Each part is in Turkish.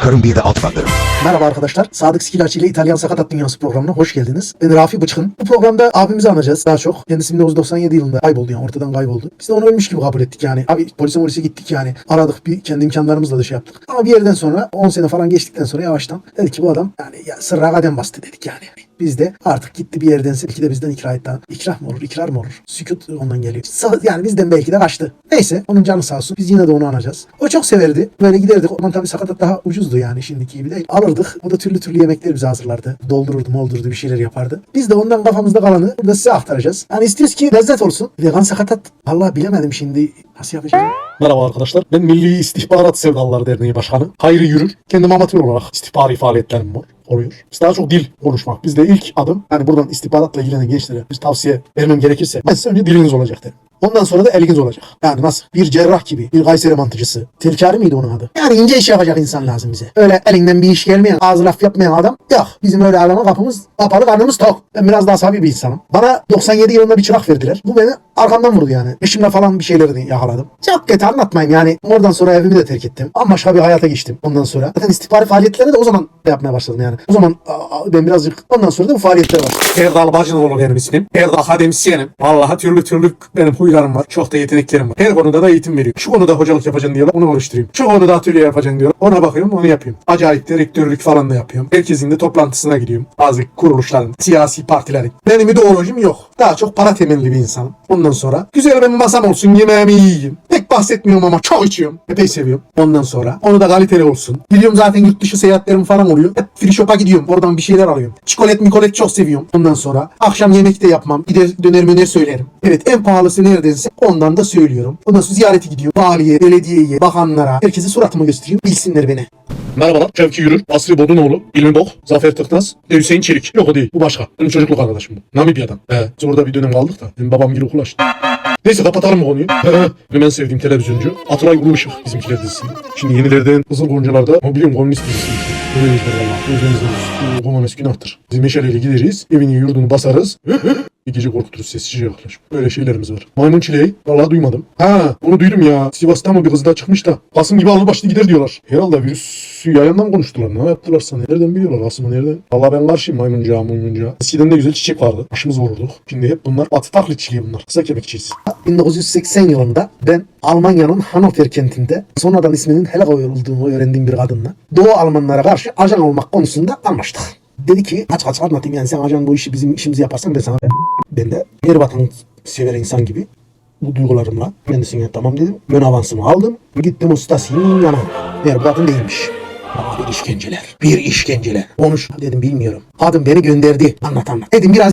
Karın bir de alt bandı. Merhaba arkadaşlar. Sadık Skilaç ile İtalyan Sakatat Dünyası programına hoş geldiniz. Ben Rafi Bıçkın. Bu programda abimizi anacağız daha çok. Kendisi 1997 yılında kayboldu yani ortadan kayboldu. Biz de onu ölmüş gibi kabul ettik yani. Abi polise polise gittik yani. Aradık bir kendi imkanlarımızla da şey yaptık. Ama bir yerden sonra 10 sene falan geçtikten sonra yavaştan dedik ki bu adam yani ya sırra kadem bastı dedik yani. Biz de artık gitti bir yerden belki de bizden ikra etti. İkrah mı olur, ikrar mı olur? Sükut ondan geliyor. Yani bizden belki de kaçtı. Neyse onun canı sağ olsun. Biz yine de onu anacağız. O çok severdi. Böyle giderdik. O zaman tabii sakatat daha ucuzdu yani şimdiki gibi değil. Alırdık. O da türlü türlü yemekler bize hazırlardı. Doldururdu, moldururdu bir şeyler yapardı. Biz de ondan kafamızda kalanı burada size aktaracağız. Yani istiyoruz ki lezzet olsun. Vegan sakatat. Allah bilemedim şimdi. Nasıl yapacağız? Merhaba arkadaşlar. Ben Milli İstihbarat Sevdalıları Derneği Başkanı. Hayri Yürür. Kendim amatör olarak istihbari faaliyetlerim var oluyor. Biz daha çok dil konuşmak. Bizde ilk adım yani buradan istihbaratla ilgilenen gençlere bir tavsiye vermem gerekirse ben size önce diliniz olacak derim. Ondan sonra da eliniz olacak. Yani nasıl? Bir cerrah gibi, bir Kayseri mantıcısı. Telkari miydi onun adı? Yani ince iş yapacak insan lazım bize. Öyle elinden bir iş gelmeyen, ağzı laf yapmayan adam yok. Bizim öyle adama kapımız kapalı, karnımız tok. Ben biraz daha sabi bir insanım. Bana 97 yılında bir çırak verdiler. Bu beni arkamdan vurdu yani. Eşimle falan bir şeyleri yakaladım. Çok kötü anlatmayayım yani. Oradan sonra evimi de terk ettim. Ama başka bir hayata geçtim ondan sonra. Zaten istihbari faaliyetlerini de o zaman yapmaya başladım yani. O zaman ben birazcık ondan sonra da bu faaliyetlere başladım. Erdal Bacınoğlu benim ismim. Erdal akademisyenim. Vallahi türlü türlü benim huylarım var. Çok da yeteneklerim var. Her konuda da eğitim veriyorum. Şu konuda hocalık yapacaksın diyorlar. Onu oluşturayım. Şu konuda atölye yapacaksın diyorlar. Ona bakıyorum onu yapıyorum. Acayip de falan da yapıyorum. Herkesin de toplantısına gidiyorum. Bazı kuruluşların, siyasi partilerin. Benim ideolojim yok. Daha çok para temelli bir insanım. Ondan sonra güzel benim masam olsun, yemeğimi yiyeyim. Pek bahsetmiyorum ama çok içiyorum. Epey seviyorum. Ondan sonra onu da kaliteli olsun. Biliyorum zaten yurt dışı seyahatlerim falan oluyor. Hep free shop'a gidiyorum. Oradan bir şeyler alıyorum. Çikolat mikolet çok seviyorum. Ondan sonra akşam yemek de yapmam. Gider döner möner söylerim. Evet en pahalısı neredense ondan da söylüyorum. Ondan sonra ziyareti gidiyor. Valiye, belediyeye, bakanlara. Herkese suratımı göstereyim. Bilsinler beni. Merhabalar. Şevki Yürür, Basri Bodunoğlu, İlmi Bok, Zafer Tıknaz, ve Hüseyin Çelik. Yok o değil. Bu başka. Benim çocukluk arkadaşım bu. Namibya'dan. He. Biz orada bir dönem kaldık da. Benim babam gibi okul açtı. Neyse kapatalım mı konuyu? Benim en sevdiğim televizyoncu. Atılay Urmuşuk bizimkiler dizisi. Şimdi yenilerden Kızıl Goncalar'da ama biliyorum komünist dizisi. Öyle izler valla. Gözlerinizden olsun. Bu Komames günahtır. Biz meşaleyle gideriz. Evini yurdunu basarız. Bir gece korkuturuz sessizce yaklaş. Böyle şeylerimiz var. Maymun çileği. Vallahi duymadım. Ha bunu duydum ya. Sivas'ta mı bir kız daha çıkmış da. Kasım gibi alır başlı gider diyorlar. Herhalde virüsü yayandan konuştular? Ne yaptılar sana? Nereden biliyorlar Kasım'ı nereden? Vallahi ben karşıyım maymuncağa maymuncağa. Eskiden de güzel çiçek vardı. Başımız vururduk. Şimdi hep bunlar batı taklitçiliği bunlar. Kısa kemikçiyiz. 1980 yılında ben Almanya'nın Hannover kentinde sonradan isminin Helga olduğunu öğrendiğim bir kadınla Doğu Almanlara karşı ajan olmak konusunda anlaştık. Dedi ki aç aç anlatayım yani sen ajan bu işi bizim işimizi yaparsan ben sana ben, de yer vatan sever insan gibi bu duygularımla kendisine tamam dedim. Ben avansımı aldım. Gittim ustasının yanına. Kadın değilmiş. Ama bir işkenceler. Bir işkenceler. Konuş dedim bilmiyorum. Kadın beni gönderdi. Anlat anlat. Dedim biraz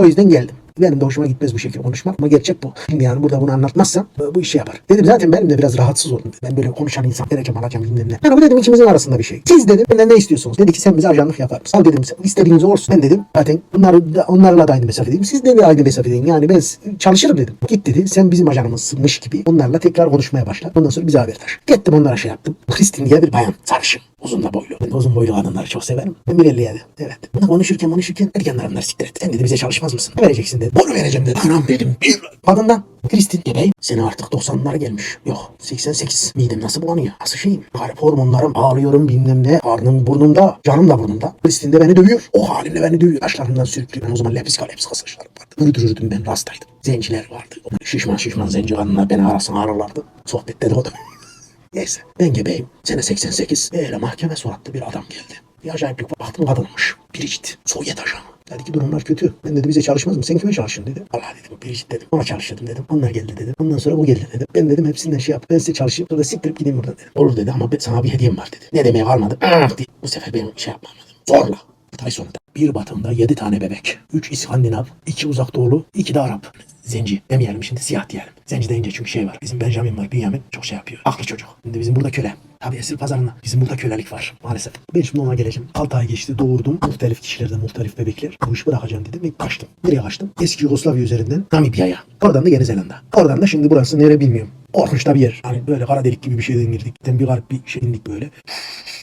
o yüzden geldim. Benim de hoşuma gitmez bu şekilde konuşmak ama gerçek bu. Şimdi yani burada bunu anlatmazsam e, bu işi yapar. Dedim zaten benim de biraz rahatsız oldum. Ben böyle konuşan insan vereceğim alacağım bilmem ne. Yani bu dedim ikimizin arasında bir şey. Siz dedim benden ne istiyorsunuz? Dedi ki sen bize ajanlık yapar mısın? Al dedim istediğiniz olsun. Ben dedim zaten bunlar, da- onlarla da aynı mesafedeyim. Siz de aynı mesafedeyim. Yani ben çalışırım dedim. Git dedi sen bizim ajanımızmış gibi onlarla tekrar konuşmaya başla. Ondan sonra bize haber ver. Gittim onlara şey yaptım. Kristin diye bir bayan. Sarışın. Uzun da boylu. Ben de uzun boylu kadınları çok severim. Ben 1.57. Evet. Buna konuşurken konuşurken erken adamlar siktir et. Sen dedi bize çalışmaz mısın? Ne vereceksin dedi. Bunu vereceğim dedi. Anam dedim. Bir kadından. Kristin gebeğim. Seni artık 90'lara gelmiş. Yok 88. Midem nasıl bulanıyor? Nasıl şeyim? Garip hormonlarım ağrıyorum bilmem ne. Karnım burnumda. Canım da burnumda. Kristin de beni dövüyor. O halimle beni dövüyor. Başlarımdan sürüklüyor. Ben o zaman lepis kalepis saçlarım vardı. Öldürürdüm ben rastaydım. Zenciler vardı. Şişman şişman zenci kadınlar beni arasına ağrırlardı. Sohbette de o da. Neyse ben gebeyim. Sene 88. Böyle mahkeme suratlı bir adam geldi. Bir acayiplik. Baktım kadınmış. Biricik. Sovyet ajanı. Dedi ki durumlar kötü. Ben dedi bize çalışmaz mı? Sen kime çalışın dedi. Allah dedim Biricik dedim. Ona çalışıyordum dedim. Onlar geldi dedim. Ondan sonra bu geldi dedim. Ben dedim hepsinden şey yap. Ben size çalışayım. Sonra siktirip gideyim buradan dedim. Olur dedi ama ben, sana bir hediyem var dedi. Ne demeye varmadı. Ah. Bu sefer benim şey yapmam dedim. Zorla. Bir ay sonunda. Bir batımda yedi tane bebek. Üç İskandinav, iki uzak doğulu, iki de Arap. Zenci demeyelim şimdi siyah diyelim. Zenci deyince çünkü şey var. Bizim Benjamin var, Benjamin çok şey yapıyor. Aklı çocuk. Şimdi bizim burada köle. Tabii esir pazarında. Bizim burada kölelik var maalesef. Ben şimdi ona geleceğim. 6 ay geçti doğurdum. Muhtelif kişilerden muhtelif bebekler. Bu işi bırakacağım dedim ve kaçtım. Nereye kaçtım? Eski Yugoslavya üzerinden Namibya'ya. Oradan da Yeni Zelanda. Oradan da şimdi burası nere bilmiyorum. Korkunç bir yer. Hani böyle kara delik gibi bir şeyden girdik. Bir garip bir şey indik böyle.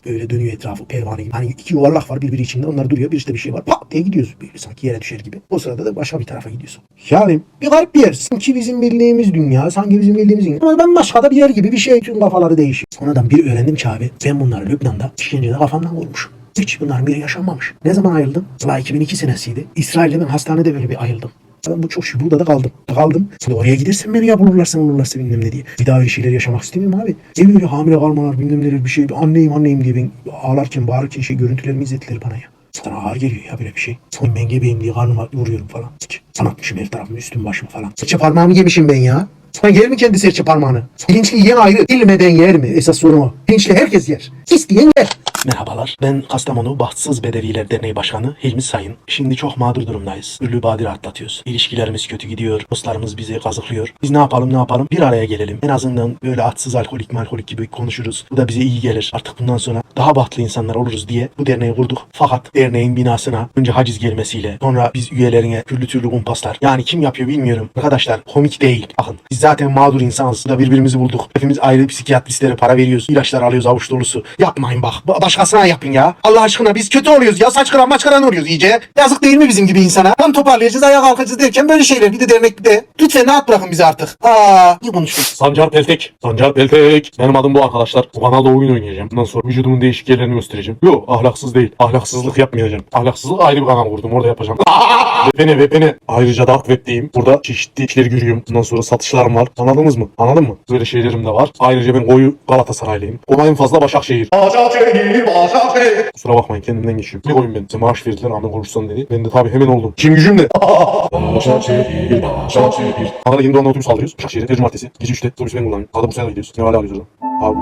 Böyle dönüyor etrafı pervane gibi. Hani iki yuvarlak var birbiri içinde. Onlar duruyor. Bir işte bir şey var. Pat diye gidiyoruz. Böyle sanki yere düşer gibi. O sırada da başka bir tarafa gidiyorsun. Yani bir garip bir yer. Sanki bizim bildiğimiz dünya. Sanki bizim bildiğimiz dünya. Ama ben başka da bir yer gibi bir şey. Tüm kafaları değişiyor. Sonradan bir öğrendim ki abi. Ben bunları Lübnan'da işkencede kafamdan vurmuşum. Hiç bunların biri yaşanmamış. Ne zaman ayrıldım? Sıla 2002 senesiydi. İsrail'de ben hastanede böyle bir ayıldım. Ben bu çok şey burada da kaldım. Kaldım. Şimdi oraya gidersen beni ya bulurlarsa bulurlarsa bilmem ne diye. Bir daha öyle şeyler yaşamak istemiyorum abi. Ne böyle hamile kalmalar bilmem neler bir şey. Anneyim anneyim diye ben ağlarken bağırırken şey görüntülerimi izlettiler bana ya. Sana ağır geliyor ya böyle bir şey. Son ben gebeyim diye karnıma vuruyorum falan. Sıç. Sanatmışım her tarafımı üstüm başımı falan. Serçe parmağımı yemişim ben ya. Sana yer mi kendi serçe parmağını? Pirinçli yiyen ayrı, bilmeden yer mi? Esas sorun o. Pirinçli herkes yer. İsteyen yer. Merhabalar. Ben Kastamonu Bahtsız Bedeviler Derneği Başkanı Hilmi Sayın. Şimdi çok mağdur durumdayız. Ürlü badire atlatıyoruz. İlişkilerimiz kötü gidiyor. Dostlarımız bizi kazıklıyor. Biz ne yapalım ne yapalım? Bir araya gelelim. En azından böyle atsız alkolik malkolik gibi konuşuruz. Bu da bize iyi gelir. Artık bundan sonra daha bahtlı insanlar oluruz diye bu derneği kurduk. Fakat derneğin binasına önce haciz gelmesiyle sonra biz üyelerine türlü türlü kumpaslar. Yani kim yapıyor bilmiyorum. Arkadaşlar komik değil. Bakın biz zaten mağdur insanız. Da birbirimizi bulduk. Hepimiz ayrı psikiyatristlere para veriyoruz. İlaçlar alıyoruz avuç dolusu. Yapmayın bak. Ba- Başkasına yapın ya. Allah aşkına biz kötü oluyoruz ya. Saç kıran maç kıran oluyoruz iyice. Yazık değil mi bizim gibi insana? Tam toparlayacağız ayağa kalkacağız derken böyle şeyler. Bir de dernek bir de. Lütfen rahat bırakın bizi artık. Aa, iyi konuştuk. Sancar Peltek. Sancar Peltek. Benim adım bu arkadaşlar. Bu kanalda oyun oynayacağım. Bundan sonra vücudumun değişik yerlerini göstereceğim. Yok ahlaksız değil. Ahlaksızlık yapmayacağım. Ahlaksızlık ayrı bir kanal kurdum. Orada yapacağım. VPN VPN. Ayrıca Dark Web'deyim. Burada çeşitli işleri görüyorum. Bundan sonra satışlarım var. Anladınız mı? Anladın mı? Böyle şeylerim de var. Ayrıca ben koyu Galatasaraylıyım. En fazla Başakşehir. Başakşehir, Başakşehir. Kusura bakmayın kendimden geçiyorum. Ne koyayım ben? Sen maaş verdiler anne konuşsan dedi. Ben de tabii hemen oldum. Kim gücüm de. Başakşehir, Başakşehir. Kanada yeni doğanla otobüs alıyoruz. Başakşehir'e her cumartesi. Gece 3'te otobüs ben kullanıyorum. Kanada Bursa'ya da gidiyoruz. Ne hala alıyoruz o zaman. Abi.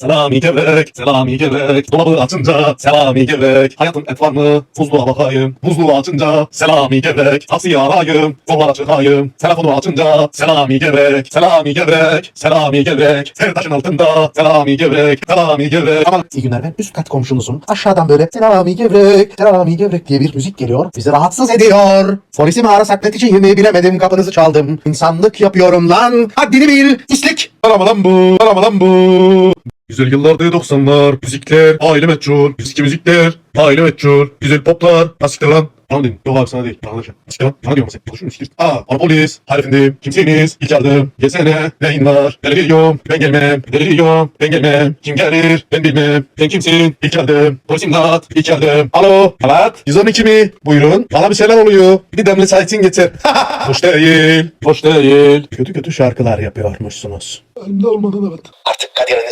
Selami gevrek, selami gevrek. Dolabı açınca selami gevrek. Hayatım et var mı? Buzluğa bakayım. Buzluğu açınca selami gevrek. Taksiyi arayayım, yollara çıkayım. Telefonu açınca selami gevrek, selami gevrek, selami gevrek. Her taşın altında selami gevrek, selami gevrek. Aman İyi günler ben üst kat komşunuzum. Aşağıdan böyle selami gevrek, selami gevrek diye bir müzik geliyor. Bizi rahatsız ediyor. Polisi mi arasak neticeyimi bilemedim kapınızı çaldım. İnsanlık yapıyorum lan. Haddini bil. İslik. Aramadan bu, aramadan bu. Güzel yıllardı 90'lar, müzikler, aile meçhul, eski müzikler, aile meçhul, güzel poplar, klasikler lan. Bana. Yok abi sana değil. Yanlış. Siktir lan. Bana diyorum sen. Konuşuyor musun? Aa, bana polis. Hayır efendim. Kimsiniz? İlk yardım. Gelsene. Neyin var? Ben geliyorum. Ben gelmem. Ben geliyorum. Ben gelmem. Kim gelir? Ben bilmem. Ben kimsin? İlk yardım. Polis imdat. İlk yardım. Alo. Evet. 112 mi? Buyurun. Bana bir şeyler oluyor. Bir demli saytin getir. Hoş değil. Hoş değil. Kötü kötü şarkılar yapıyormuşsunuz. Elimde olmadan evet. Artık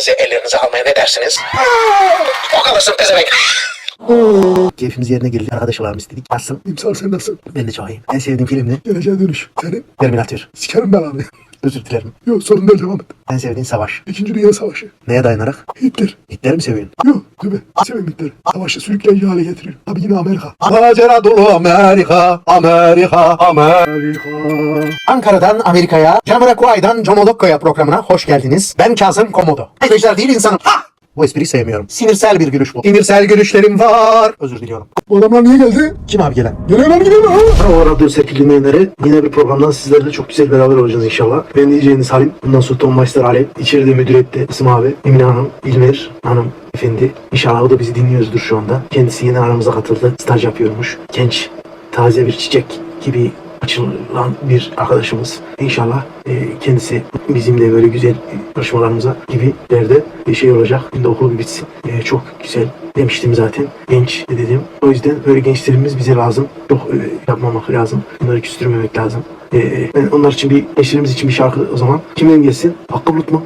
ellerinize almaya ne dersiniz? o kalırsın pezevenk. Keyfimiz yerine geldi. Arkadaş olalım istedik. Nasılsın? İmsal sen nasılsın? Ben de çok iyiyim. En sevdiğim film ne? Geleceğe dönüş. Senin Terminator. sikerim ben abi. Özür dilerim. Yok sorun değil devam et. En sevdiğin savaş. İkinci Dünya Savaşı. Neye dayanarak? Hitler. Hitler'i mi seviyorsun? Yok değil mi? Sevim Hitler'i. Savaşı sürükleyici hale getirir. Abi yine Amerika. Macera dolu Amerika, Amerika, Amerika. Ankara'dan Amerika'ya, Jamiroquai'dan Jomolokko'ya programına hoş geldiniz. Ben Kazım Komodo. Arkadaşlar değil insanım. Ha! Bu espriyi sevmiyorum. Sinirsel bir gülüş bu. Sinirsel gülüşlerim var. Özür diliyorum. Bu adamlar niye geldi? Kim abi gelen? Geliyorlar gidiyor mu? O radyo sevgili dinleyenleri yine bir programdan sizlerle çok güzel beraber olacağız inşallah. Ben diyeceğiniz Halim. Bundan sonra Tom Meister Alev. İçeride müdür etti. İsim abi. Emine Hanım. İlmer Hanım. Efendi. İnşallah o da bizi dinliyoruzdur şu anda. Kendisi yeni aramıza katıldı. Staj yapıyormuş. Genç. Taze bir çiçek gibi açılan bir arkadaşımız. İnşallah e, kendisi bizimle böyle güzel çalışmalarımıza gibi derde bir şey olacak. Şimdi okul bitsin. E, çok güzel demiştim zaten. Genç dedim. O yüzden böyle gençlerimiz bize lazım. Çok e, yapmamak lazım. Bunları küstürmemek lazım. E, ben onlar için bir gençlerimiz için bir şarkı o zaman. Kimden gelsin? Hakkı Bulut mu?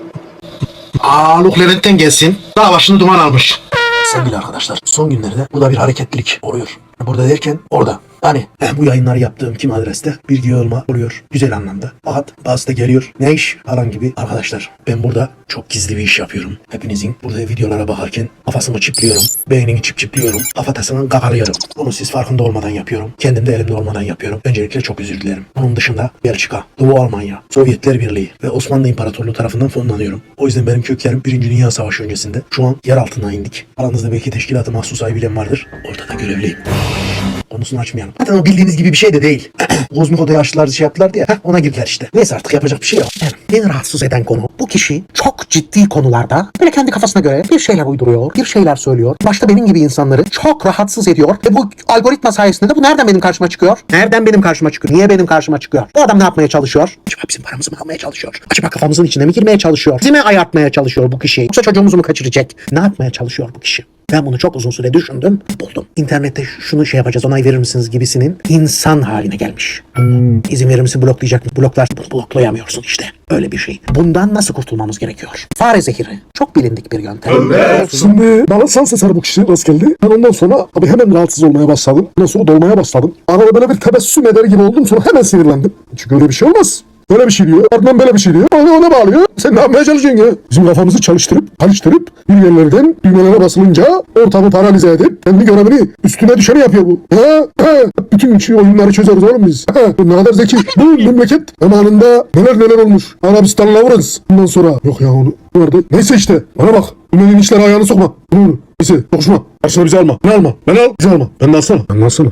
Aa, Luke Levent'ten gelsin. Dağ başını duman almış. Sevgili arkadaşlar, son günlerde burada bir hareketlilik oluyor. Burada derken orada. Hani bu yayınları yaptığım kim adreste bilgi olma oluyor. Güzel anlamda. Fakat bazı geliyor. Ne iş falan gibi. Arkadaşlar ben burada çok gizli bir iş yapıyorum. Hepinizin burada videolara bakarken kafasını çipliyorum. Beynini çip çipliyorum. Kafatasını kakalıyorum. Bunu siz farkında olmadan yapıyorum. Kendim de elimde olmadan yapıyorum. Öncelikle çok özür dilerim. Bunun dışında Belçika, Doğu Almanya, Sovyetler Birliği ve Osmanlı İmparatorluğu tarafından fonlanıyorum. O yüzden benim köklerim 1. Dünya Savaşı öncesinde. Şu an yer altına indik. Aranızda belki teşkilatı mahsus ay bilen vardır. Orada da görevliyim. Konusunu açmayalım. Zaten o bildiğiniz gibi bir şey de değil. Kozmik odaya aşılar şey yaptılar diye. Heh, ona girdiler işte. Neyse artık yapacak bir şey yok. Yani beni rahatsız eden konu. Bu kişi çok ciddi konularda böyle kendi kafasına göre bir şeyler uyduruyor. Bir şeyler söylüyor. Başta benim gibi insanları çok rahatsız ediyor. Ve bu algoritma sayesinde de bu nereden benim karşıma çıkıyor? Nereden benim karşıma çıkıyor? Niye benim karşıma çıkıyor? Bu adam ne yapmaya çalışıyor? Acaba bizim paramızı mı almaya çalışıyor? Acaba kafamızın içine mi girmeye çalışıyor? Bizi mi ayartmaya çalışıyor bu kişi? Yoksa çocuğumuzu mu kaçıracak? Ne yapmaya çalışıyor bu kişi? Ben bunu çok uzun süre düşündüm, buldum. İnternette şunu şey yapacağız, onay verir misiniz gibisinin insan haline gelmiş. İzin verir misin bloklayacak mı? Bloklar, bloklayamıyorsun işte. Öyle bir şey. Bundan nasıl kurtulmamız gerekiyor? Fare zehiri. Çok bilindik bir yöntem. Şimdi bana sans eseri bu kişi rast geldi. Ben ondan sonra abi hemen rahatsız olmaya başladım. Ondan sonra dolmaya başladım. Arada böyle bir tebessüm eder gibi oldum sonra hemen sinirlendim. Çünkü öyle bir şey olmaz. Böyle bir şey diyor. Ardından böyle bir şey diyor. Bana ona bağlıyor. Sen ne yapmaya çalışıyorsun ya? Bizim kafamızı çalıştırıp, çalıştırıp bir yerlerden düğmelere basılınca ortamı paralize edip kendi görevini üstüne düşeni yapıyor bu. Ha, ha. Bütün şu oyunları çözeriz oğlum biz. Ha, ne kadar zeki. Bu memleket zamanında neler neler olmuş. Arabistan'la Lawrence. Bundan sonra yok ya onu. Nerede? Neyse işte. Bana bak. Ünlünün işlere ayağını sokma. Bunu. Neyse dokuşma. Karşına bizi alma. Ne alma? Ben al. Bizi alma. Ben de alsana. Ben de alsana.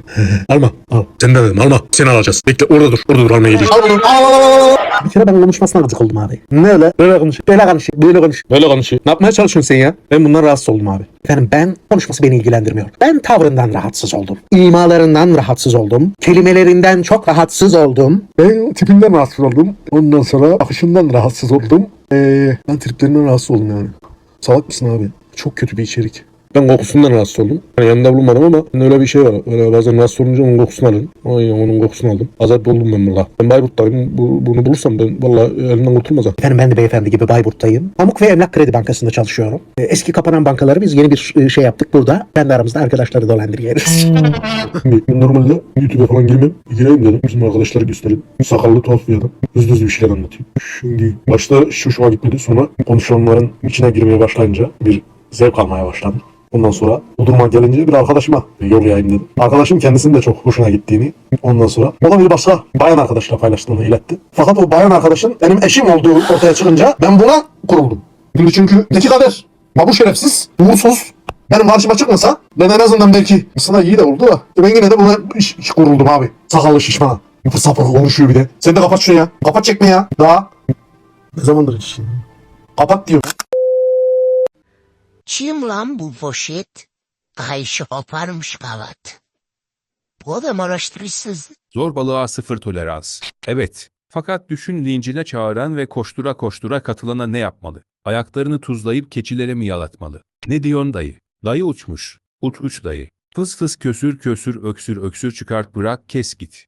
alma. Al. Sen de dedim alma. Seni alacağız. Bekle orada dur. Orada dur almaya geliyor. Al bunu. Al al al al. Bir kere ben konuşmasına gıcık oldum abi. Ne öyle? Böyle konuş. Böyle konuş. Böyle konuş. Böyle konuşuyor. Ne yapmaya çalışıyorsun sen ya? Ben bundan rahatsız oldum abi. Efendim ben konuşması beni ilgilendirmiyor. Ben tavrından rahatsız oldum. İmalarından rahatsız oldum. Kelimelerinden çok rahatsız oldum. Ben tipinden rahatsız oldum. Ondan sonra akışından rahatsız oldum. Ee, ben triplerinden rahatsız oldum yani. Salak mısın abi? Çok kötü bir içerik. Ben kokusundan rahatsız oldum. Yani yanında bulunmadım ama öyle bir şey var. Öyle bazen rahatsız olunca onun kokusunu alırım. Ay onun kokusunu aldım. Azap oldum ben valla. Ben Bayburt'tayım. Bu, bunu bulursam ben valla elimden kurtulmaz. Efendim ben de beyefendi gibi Bayburt'tayım. Pamuk ve Emlak Kredi Bankası'nda çalışıyorum. Ee, Eski kapanan bankaları biz yeni bir e, şey yaptık burada. Kendi aramızda arkadaşları dolandırıyoruz. Normalde YouTube'a falan girmem. Gireyim dedim. Bizim arkadaşları göstereyim. Sakallı tuhaf bir adam. Hızlı hızlı bir şeyler anlatıyor. Şimdi başta şu şuma gitmedi. Sonra konuşanların içine girmeye başlayınca bir zevk almaya başladım. Ondan sonra o duruma gelince bir arkadaşıma yollayayım dedim. Arkadaşım kendisinin de çok hoşuna gittiğini ondan sonra o da bir başka bayan arkadaşla paylaştığını iletti. Fakat o bayan arkadaşın benim eşim olduğu ortaya çıkınca ben buna kuruldum. Şimdi çünkü neki kader. Bu şerefsiz, uğursuz, benim karşıma çıkmasa ben en azından belki sana iyi de oldu da ben yine de buna iş, iş kuruldum abi. Sakallı şişman. Yufur sapır konuşuyor bir de. Sen de kapat şunu ya. Kapat çekme ya. Daha. Ne zamandır iş? Kapat diyor. Kim lan bu poşet? Ayşe koparmış kavat. Bu adam araştırırsız. Zorbalığa sıfır tolerans. Evet. Fakat düşün lincine çağıran ve koştura koştura katılana ne yapmalı? Ayaklarını tuzlayıp keçilere mi yalatmalı? Ne diyorsun dayı? Dayı uçmuş. Uç uç dayı. Fıs fıs kösür kösür öksür öksür çıkart bırak kes git.